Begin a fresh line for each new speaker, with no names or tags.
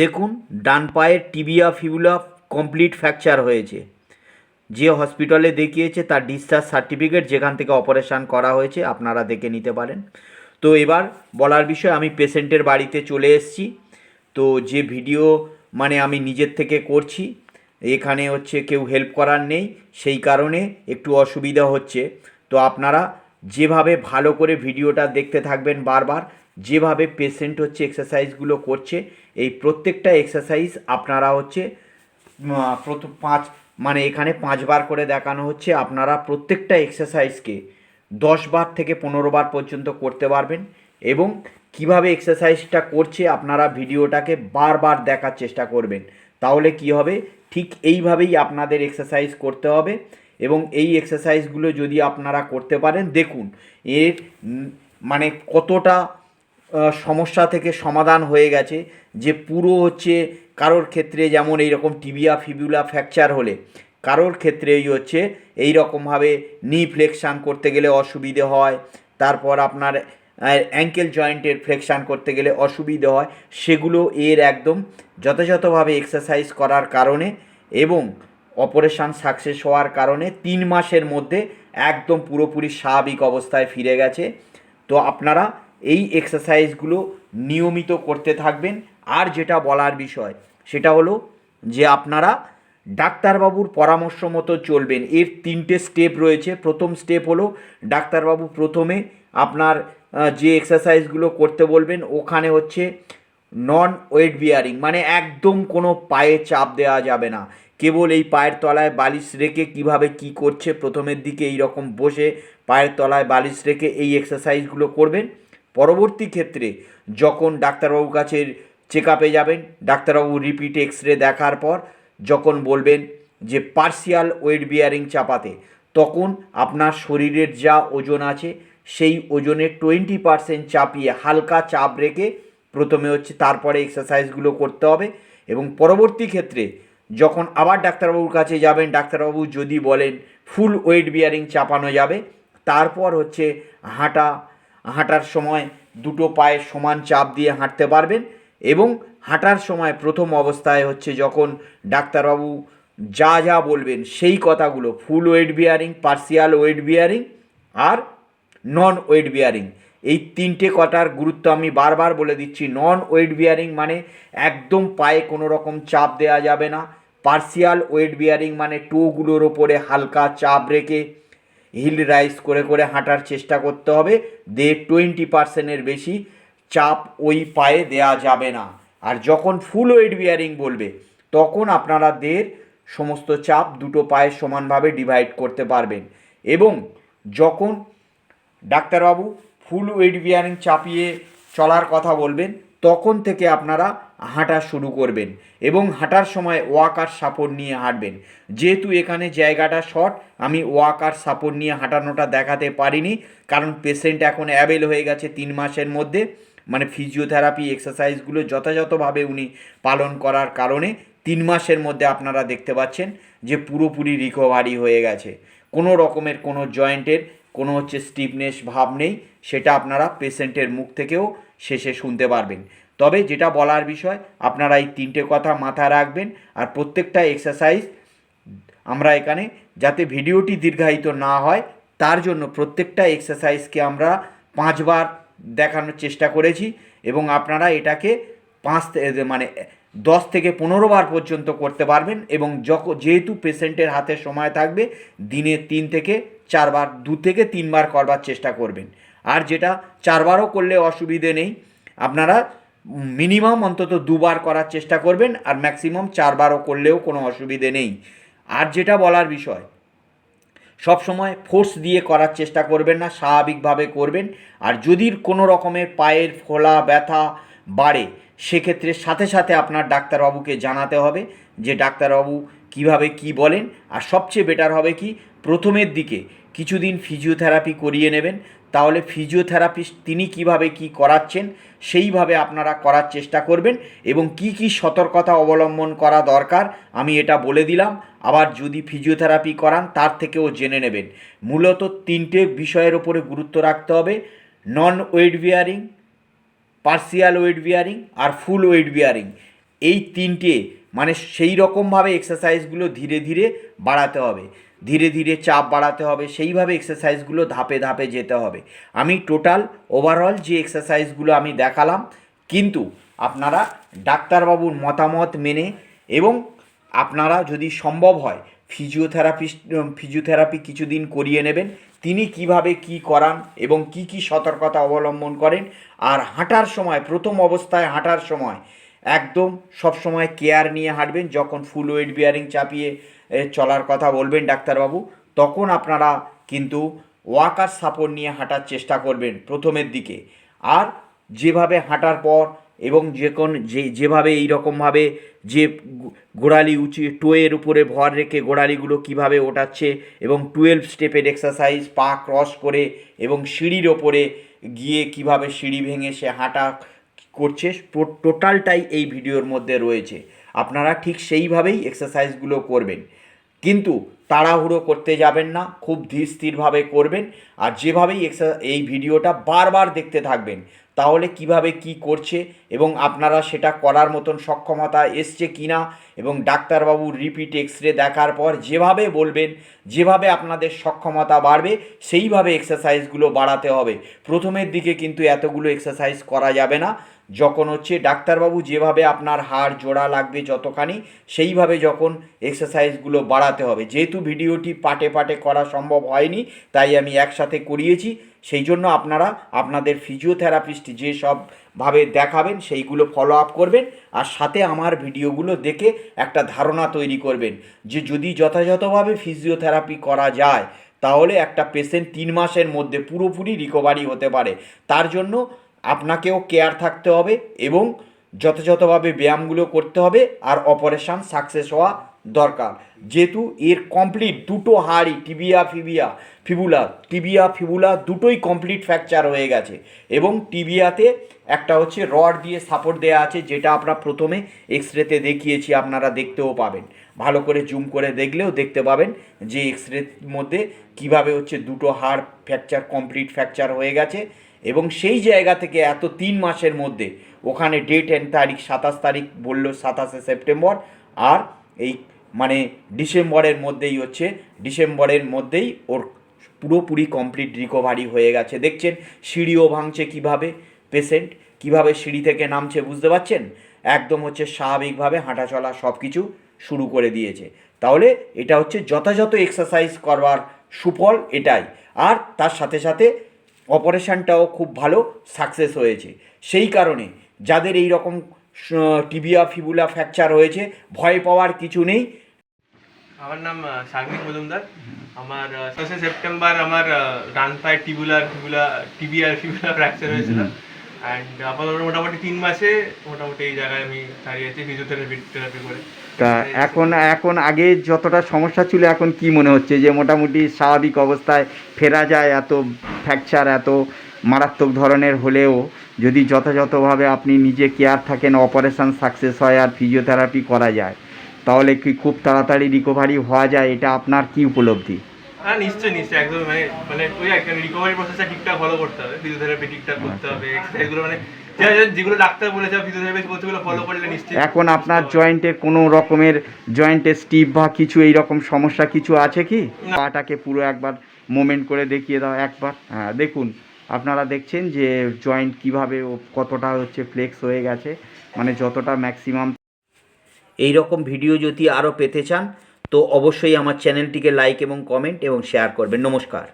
দেখুন, ডান পায়ের tibia fibula complete fracture হয়েছে। যে হসপিটালে দেখিয়েছে, তার ডিসচার্জ সার্টিফিকেট যেখান থেকে অপারেশান করা হয়েছে, আপনারা দেখে নিতে পারেন। তো এবার বলার বিষয়, আমি পেশেন্টের বাড়িতে চলে এসেছি। তো যে ভিডিও মানে আমি নিজের থেকে করছি, এখানে হচ্ছে কেউ হেল্প করার নেই, সেই কারণে একটু অসুবিধা হচ্ছে। তো আপনারা যেভাবে ভালো করে ভিডিওটা দেখতে থাকবেন বারবার যেভাবে পেশেন্ট হচ্ছে এক্সারসাইজগুলো করছে, এই প্রত্যেকটা এক্সারসাইজ আপনারা হচ্ছে প্রথম পাঁচ মানে এখানে পাঁচবার করে দেখানো হচ্ছে, আপনারা প্রত্যেকটা এক্সারসাইজকে দশ বার থেকে পনেরো বার পর্যন্ত করতে পারবেন এবং কীভাবে এক্সারসাইজটা করছে আপনারা ভিডিওটাকে বারবার দেখার চেষ্টা করবেন। তাহলে কি হবে? ঠিক এইভাবেই আপনাদের এক্সারসাইজ করতে হবে এবং এই এক্সারসাইজগুলো যদি আপনারা করতে পারেন, দেখুন এর মানে কতটা সমস্যা থেকে সমাধান হয়ে গেছে, যে পুরো হচ্ছে কারোর ক্ষেত্রে যেমন এইরকম টিবিয়া ফিবিউলা ফ্র্যাকচার হলে, কারোর ক্ষেত্রেই হচ্ছে এই রকমভাবে নি ফ্লেকশান করতে গেলে অসুবিধে হয়, তারপর আপনার অ্যাঙ্কেল জয়েন্টের ফ্লেকশান করতে গেলে অসুবিধে হয়, সেগুলো এর একদম যথাযথভাবে এক্সারসাইজ করার কারণে এবং অপারেশান সাকসেস হওয়ার কারণে তিন মাসের মধ্যে একদম পুরোপুরি স্বাভাবিক অবস্থায় ফিরে গেছে। তো আপনারা এই এক্সারসাইজগুলো নিয়মিত করতে থাকবেন। আর যেটা বলার বিষয়, সেটা হলো যে আপনারা ডাক্তারবাবুর পরামর্শ মতো চলবেন। এর তিনটে স্টেপ রয়েছে। প্রথম স্টেপ হলো ডাক্তারবাবু প্রথমে আপনার যে এক্সারসাইজগুলো করতে বলবেন, ওখানে হচ্ছে নন ওয়েট বিয়ারিং মানে একদম কোনো পায়ে চাপ দেওয়া যাবে না। কেবল এই পায়ের তলায় বালিশ রেখে কীভাবে কি করছে, প্রথমের দিকে এই রকম বসে পায়ের তলায় বালিশ রেখে এই এক্সারসাইজগুলো করবেন। পরবর্তী ক্ষেত্রে যখন ডাক্তারবাবুর কাছে চেক আপে যাবেন, ডাক্তারবাবু রিপিট এক্স রে দেখার পর যখন বলবেন যে পার্সিয়াল ওয়েট বিয়ারিং চাপাতে, তখন আপনার শরীরের যা ওজন আছে, সেই ওজনের টোয়েন্টি পার্সেন্ট চাপিয়ে হালকা চাপ রেখে প্রথমে হচ্ছে তারপরে এক্সারসাইজগুলো করতে হবে এবং পরবর্তী ক্ষেত্রে যখন আবার ডাক্তারবাবুর কাছে যাবেন, ডাক্তারবাবু যদি বলেন ফুল ওয়েট বিয়ারিং চাপানো যাবে, তারপর হচ্ছে হাঁটা হাঁটার সময় দুটো পায়ে সমান চাপ দিয়ে হাঁটতে পারবেন এবং হাঁটার সময় প্রথম অবস্থায় হচ্ছে যখন ডাক্তারবাবু যা যা বলবেন সেই কথাগুলো full weight bearing partial weight bearing আর নন ওয়েট বিয়ারিং এই তিনটে কটার গুরুত্ব আমি বারবার বলে দিচ্ছি। নন ওয়েট বিয়ারিং মানে একদম পায়ে কোনো রকম চাপ দেওয়া যাবে না পার্সিয়াল ওয়েট বিয়ারিং মানে টোগুলোর ওপরে হালকা চাপ রেখে হিল রাইজ করে করে হাঁটার চেষ্টা করতে হবে, দে টোয়েন্টি পার্সেন্টের বেশি চাপ ওই পায়ে দেয়া যাবে না। আর যখন ফুল ওয়েট বিয়ারিং বলবে, তখন আপনারা দের সমস্ত চাপ দুটো পায়ে সমানভাবে ডিভাইড করতে পারবেন। এবং যখন ডাক্তারবাবু ফুল ওয়েট বিয়ারিং চাপিয়ে চলার কথা বলবেন তখন থেকে আপনারা হাঁটা শুরু করবেন এবং হাঁটার সময় ওয়াকার সাপোর্ট নিয়ে হাঁটবেন। যেহেতু এখানে জায়গাটা শর্ট, আমি ওয়াকার সাপোর্ট নিয়ে হাঁটানোটা দেখাতে পারিনি, কারণ পেশেন্ট এখন অ্যাবেল হয়ে গেছে তিন মাসের মধ্যে। মানে ফিজিওথেরাপি এক্সারসাইজগুলো যথাযথভাবে উনি পালন করার কারণে তিন মাসের মধ্যে আপনারা দেখতে পাচ্ছেন যে পুরোপুরি রিকভারি হয়ে গেছে। কোনো রকমের কোনো জয়েন্টের কোনো হচ্ছে স্টিফনেস ভাব নেই, সেটা আপনারা পেশেন্টের মুখ থেকেও শেষে শুনতে পারবেন। তবে যেটা বলার বিষয়, আপনারা এই তিনটে কথা মাথায় রাখবেন আর প্রত্যেকটা এক্সারসাইজ আমরা এখানে যাতে ভিডিওটি দীর্ঘায়িত না হয়, তার জন্য প্রত্যেকটা এক্সারসাইজকে আমরা পাঁচবার দেখানোর চেষ্টা করেছি এবং আপনারা এটাকে পাঁচ মানে দশ থেকে পনেরো বার পর্যন্ত করতে পারবেন এবং যখন যেহেতু পেশেন্টের হাতে সময় থাকবে, দিনে তিন থেকে চারবার, দু থেকে তিনবার করবার চেষ্টা করবেন। আর যেটা চারবারও করলে অসুবিধে নেই, আপনারা মিনিমাম অন্তত দুবার করার চেষ্টা করবেন আর ম্যাক্সিমাম চারবারও করলেও কোনো অসুবিধে নেই। আর যেটা বলার বিষয়, সব সময় ফোর্স দিয়ে করার চেষ্টা করবেন না, স্বাভাবিকভাবে করবেন। আর যদি কোনো রকমের পায়ের ফোলা, ব্যথা বাড়ে, সেক্ষেত্রে সাথে সাথে আপনার ডাক্তারবাবুকে জানাতে হবে যে, ডাক্তারবাবু, কীভাবে কি বলেন? আর সবচেয়ে বেটার হবে কি, প্রথমের দিকে কিছুদিন ফিজিওথেরাপি করিয়ে নেবেন। তাহলে ফিজিওথেরাপিস্ট তিনি কীভাবে কি করাচ্ছেন, সেইভাবে আপনারা করার চেষ্টা করবেন এবং কি কি সতর্কতা অবলম্বন করা দরকার আমি এটা বলে দিলাম। আবার যদি ফিজিওথেরাপি করান, তার থেকেও জেনে নেবেন। মূলত তিনটে বিষয়ের ওপরে গুরুত্ব রাখতে হবে। Non weight bearing partial weight bearing আর ফুল ওয়েট বিয়ারিং এই তিনটে মানে সেই রকমভাবে এক্সারসাইজগুলো ধীরে ধীরে বাড়াতে হবে। ধীরে ধীরে চাপ বাড়াতে হবে, সেইভাবে এক্সারসাইজগুলো ধাপে ধাপে যেতে হবে। আমি টোটাল ওভারঅল যে এক্সারসাইজগুলো আমি দেখালাম, কিন্তু আপনারা ডাক্তারবাবুর মতামত মেনে এবং আপনারা যদি সম্ভব হয় ফিজিওথেরাপিস্ট ফিজিওথেরাপি কিছুদিন করিয়ে নেবেন, তিনি কীভাবে কি করান এবং কি কি সতর্কতা অবলম্বন করেন, আর হাঁটার সময়, প্রথম অবস্থায় হাঁটার সময় একদম সবসময় কেয়ার নিয়ে হাঁটবেন, যখন ফুল ওয়েট বিয়ারিং চাপিয়ে চলার কথা বলবেন ডাক্তারবাবু, তখন আপনারা কিন্তু ওয়াকার সাপোর্ট নিয়ে হাঁটার চেষ্টা করবেন প্রথমের দিকে। আর যেভাবে হাঁটার পর এবং যে কোন যে, যেভাবে এই রকমভাবে যে গোড়ালি উঁচিয়ে টোয়ের উপরে ভর রেখে গোড়ালিগুলো কীভাবে ওঠাচ্ছে এবং টুয়েলভ স্টেপের এক্সারসাইজ পা ক্রস করে এবং সিঁড়ির ওপরে গিয়ে কীভাবে সিঁড়ি ভেঙে সে হাঁটা করছে টোটালটাই এই ভিডিওর মধ্যে রয়েছে। আপনারা ঠিক সেইভাবেই এক্সারসাইজগুলো করবেন। কিন্তু তাড়াহুড়ো করতে যাবেন না, খুব ধীর স্থিরভাবে করবেন। আর যেভাবেই এক্সা এই ভিডিওটা বারবার দেখতে থাকবেন তাহলে কীভাবে কি করছে এবং আপনারা সেটা করার মতন সক্ষমতা এসছে কি না এবং ডাক্তারবাবুর রিপিট এক্স রে দেখার পর যেভাবে বলবেন, যেভাবে আপনাদের সক্ষমতা বাড়বে, সেইভাবে এক্সারসাইজগুলো বাড়াতে হবে। প্রথমের দিকে কিন্তু এতগুলো এক্সারসাইজ করা যাবে না। যখন হচ্ছে ডাক্তারবাবু যেভাবে আপনার হাড় জোড়া লাগবে যতখানি, সেইভাবে যখন এক্সারসাইজগুলো বাড়াতে হবে। যেহেতু ভিডিওটি পাটে পাটে করা সম্ভব হয়নি, তাই আমি একসাথে করিয়েছি। সেই জন্য আপনারা আপনাদের ফিজিওথেরাপিস্ট যে সবভাবে দেখাবেন, সেইগুলো ফলো আপ করবেন আর সাথে আমার ভিডিওগুলো দেখে একটা ধারণা তৈরি করবেন যে যদি যথাযথভাবে ফিজিওথেরাপি করা যায়, তাহলে একটা পেশেন্ট তিন মাসের মধ্যে পুরোপুরি রিকভারি হতে পারে। তার জন্য আপনাকেও কেয়ার থাকতে হবে এবং যথাযথভাবে ব্যায়ামগুলো করতে হবে আর অপারেশান সাকসেস হওয়া দরকার। যেহেতু এর কমপ্লিট দুটো হাড়ই tibia fibia fibula tibia fibula দুটোই কমপ্লিট ফ্র্যাকচার হয়ে গেছে এবং টিবিয়াতে একটা হচ্ছে রড দিয়ে সাপোর্ট দেওয়া আছে, যেটা আমরা প্রথমে এক্স রেতে দেখিয়েছি, আপনারা দেখতেও পাবেন। ভালো করে জুম করে দেখলেও দেখতে পাবেন যে এক্স রের মধ্যে কীভাবে হচ্ছে দুটো হাড় ফ্র্যাকচার কমপ্লিট ফ্র্যাকচার হয়ে গেছে এবং সেই জায়গা থেকে এত তিন মাসের মধ্যে, ওখানে ডেট এন্ড তারিখ, সাতাশ তারিখ বলল, সাতাশে সেপ্টেম্বর, আর এই মানে ডিসেম্বরের মধ্যেই হচ্ছে, ডিসেম্বরের মধ্যেই ওর পুরোপুরি কমপ্লিট রিকভারি হয়ে গেছে। দেখছেন, সিঁড়িও ভাঙছে কীভাবে? পেশেন্ট কীভাবে সিঁড়ি থেকে নামছে বুঝতে পারছেন? একদম হচ্ছে স্বাভাবিকভাবে হাঁটা চলা সব কিছু শুরু করে দিয়েছে। তাহলে এটা হচ্ছে যথাযথ এক্সারসাইজ করবার সুফল এটাই। আর তার সাথে সাথে অপারেশানটাও খুব ভালো সাকসেস হয়েছে। সেই কারণে যাদের এই রকম টিবিয়া ফিবুলা ফ্র্যাকচার হয়েছে, ভয় পাওয়ার কিছু নেই।
আমার নাম আহ, সাগ্নিক মজুমদার। আমার সাতাশে সেপ্টেম্বর আমার ডান পায়ে টিবুলার ফিবুলা টিবিআর ফিবুলা ফ্র্যাকচার হয়েছিল। অ্যান্ড আপাতত মোটামুটি তিন মাসে মোটামুটি এই জায়গায় আমি দাঁড়িয়ে আছি ফিজিওথেরাপি থেরাপি করে।
তা এখন এখন আগে যতটা সমস্যা ছিল এখন কি মনে হচ্ছে যে মোটামুটি স্বাভাবিক অবস্থায় ফেরা যায় এত ফ্র্যাকচার এত মারাত্মক ধরনের হলেও? যদি যথাযথভাবে আপনি নিজে কেয়ার থাকেন অপারেশন সাকসেস হয় আর ফিজিওথেরাপি করা যায়। তাহলে কি খুব তাড়াতাড়ি রিকভারি হওয়া যায়? এটা আপনার কি উপলব্ধি?
হ্যাঁ নিশ্চয়ই নিশ্চয়ই একদম মানে মানে ওই একটা রিকভারি প্রসেসটা ঠিকঠাক ফলো করতে হবে। ফিজিওথেরাপি ঠিকঠাক করতে হবে এক্সারসাইজগুলো মানে যা- যা- যেগুলো ডাক্তার বলেছে ফিজিওথেরাপি ফলো করলে নিশ্চয়ই
এখন আপনার জয়েন্টে কোনো রকমের জয়েন্টে স্টিপ বা কিছু এই রকম সমস্যা কিছু আছে কি? পাটাকে পুরো একবার মোমেন্ট করে দেখিয়ে দাও একবার। হ্যাঁ দেখুন আপনারা দেখছেন যে জয়েন্ট কীভাবে ও কতটা হচ্ছে ফ্লেক্স হয়ে গেছে মানে যতটা ম্যাক্সিমাম এই রকম ভিডিও যদি আরও পেতে চান, তো অবশ্যই আমার চ্যানেলটিকে লাইক এবং কমেন্ট এবং শেয়ার করবেন। নমস্কার।